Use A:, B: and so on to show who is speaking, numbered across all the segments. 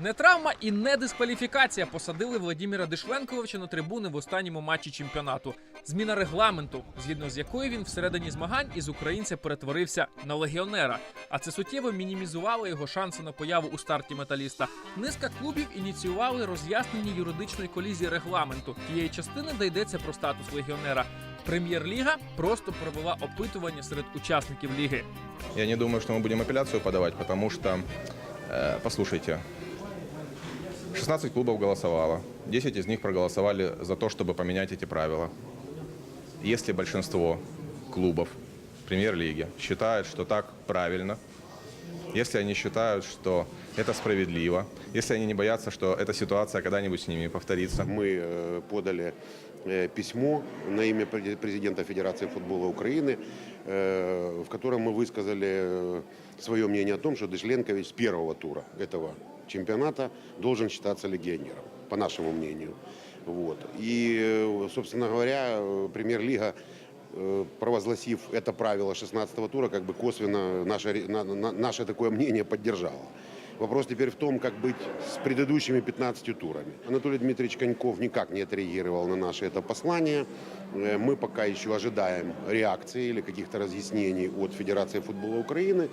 A: Не травма і не дискваліфікація посадили Владіміра Дишленковича на трибуни в останньому матчі чемпіонату. Зміна регламенту, згідно з якою він всередині змагань із українця перетворився на легіонера. А це суттєво мінімізувало його шанси на появу у старті металіста. Низка клубів ініціювали роз'яснення юридичної колізії регламенту тієї частини, де йдеться про статус легіонера. Прем'єр-ліга просто провела опитування серед учасників ліги.
B: Я не думаю, что мы будем апелляцию подавать, потому что, э, послушайте, 16 клубов голосовало, 10 из них проголосовали за то, чтобы поменять эти правила. Если большинство клубов премьер-лиги считают, что так правильно, если они считают, что это справедливо, если они не боятся, что эта ситуация когда-нибудь с ними повторится,
C: Мы э, подали письмо на имя пре- президента Федерации футбола Украины, э, в котором мы высказали свое мнение о том, что Дышленкович с первого тура этого чемпионата должен считаться легионером, по нашему мнению. Вот. И, э, собственно говоря, э, премьер-лига э, провозгласив это правило 16 тура, как бы косвенно наше, ре- на- на- наше такое мнение поддержала. Вопрос теперь в том, как быть с предыдущими 15 турами. Анатолий Дмитриевич Коньков никак не отреагировал на наше это послание. Э, Мы пока еще ожидаем реакции или каких-то разъяснений от Федерации футбола Украины.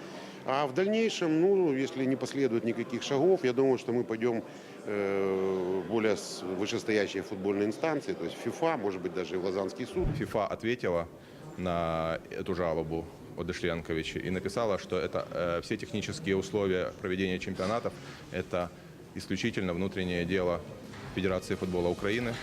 C: А в дальнейшем, ну, если не последует никаких шагов, я думаю, что мы пойдем э, в более с- вышестоящие футбольные инстанции, то есть ФИФА, может быть, даже и в Лазанский суд.
B: ФИФА ответила на эту жалобу от Дышленковича и написала, что это э, все технические условия проведения чемпионатов это исключительно внутреннее дело Федерации футбола Украины,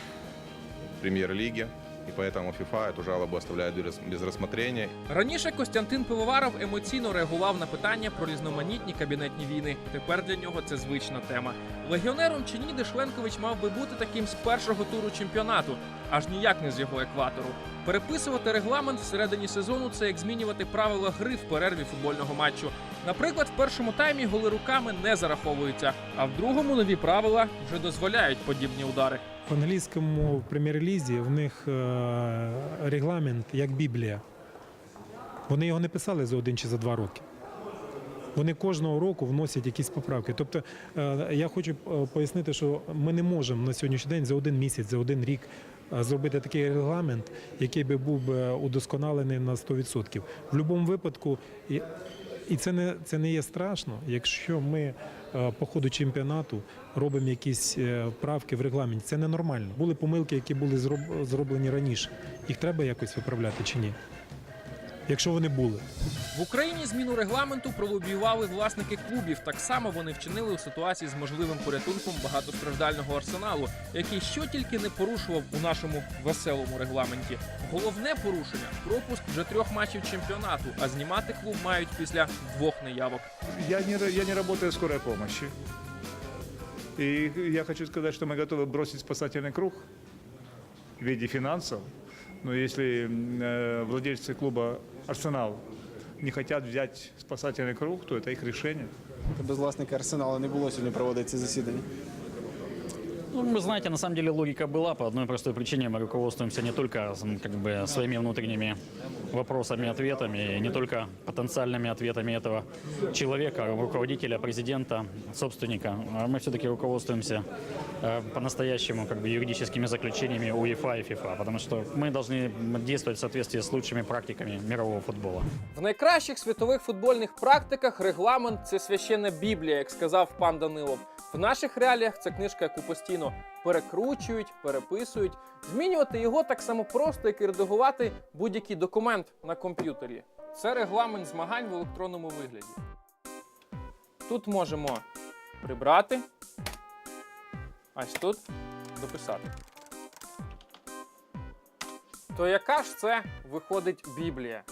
B: премьер-лиги, и поэтому ФИФА эту жалобу оставляет без- без рассмотрения.
A: Раніше Костянтин Пивоваров емоційно реагував на питання про різноманітні кабінетні війни. Тепер для нього це звична тема. Легіонером чи ні Дешленкович мав би бути таким з першого туру чемпіонату, аж ніяк не з його екватору. Переписувати регламент всередині сезону це як змінювати правила гри в перерві футбольного матчу. Наприклад, в першому таймі голи руками не зараховуються, а в другому нові правила вже дозволяють подібні удари.
D: В англійському прем'єр-лізі в них е, регламент як Біблія. Вони його не писали за один чи за два роки. Вони кожного року вносять якісь поправки. Тобто е, я хочу е, пояснити, що ми не можемо на сьогоднішній день за один місяць, за один рік зробити такий регламент, який би був удосконалений на 100%. В будь-якому випадку, і, це не, це не є страшно, якщо ми е, по ходу чемпіонату робимо якісь е, правки в регламенті. Це ненормально. Були помилки, які були зроб- зроблені раніше. Їх треба якось виправляти чи ні? Якщо вони були.
A: В Україні зміну регламенту пролобіювали власники клубів. Так само вони вчинили у ситуації з можливим порятунком багатостраждального арсеналу, який що тільки не порушував у нашому веселому регламенті. Головне порушення пропуск вже трьох матчів чемпіонату, а знімати клуб мають після двох неявок.
E: Я не, ра- я не работаю в скорой помощи. И я хочу сказать, что мы готовы бросить спасательный круг в виде финансов. Но если м, э, владельцы клуба «Арсенал» не хотят взять спасательный круг, то это их решение.
F: Без власника арсеналу не було сьогодні проводити ці засідання.
G: Ну, вы знаете, на самом деле логика была по одной простой причине. Мы руководствуемся не только м, как бы, своими внутренними вопросами, ответами, не только потенциальными ответами этого человека, руководителя, президента, собственника. А Мы все-таки руководствуемся э, по-настоящему как бы, юридическими заключениями УЕФА и ФИФА, потому что мы должны действовать в соответствии с лучшими практиками мирового футбола.
A: В найкращих світових футбольних практиках регламент це священна біблія, як сказав пан Данилов. В наших реаліях це книжка, яку постійно перекручують, переписують. Змінювати його так само просто, як і редагувати будь-який документ на комп'ютері. Це регламент змагань в електронному вигляді. Тут можемо прибрати, ось тут дописати. То яка ж це виходить Біблія?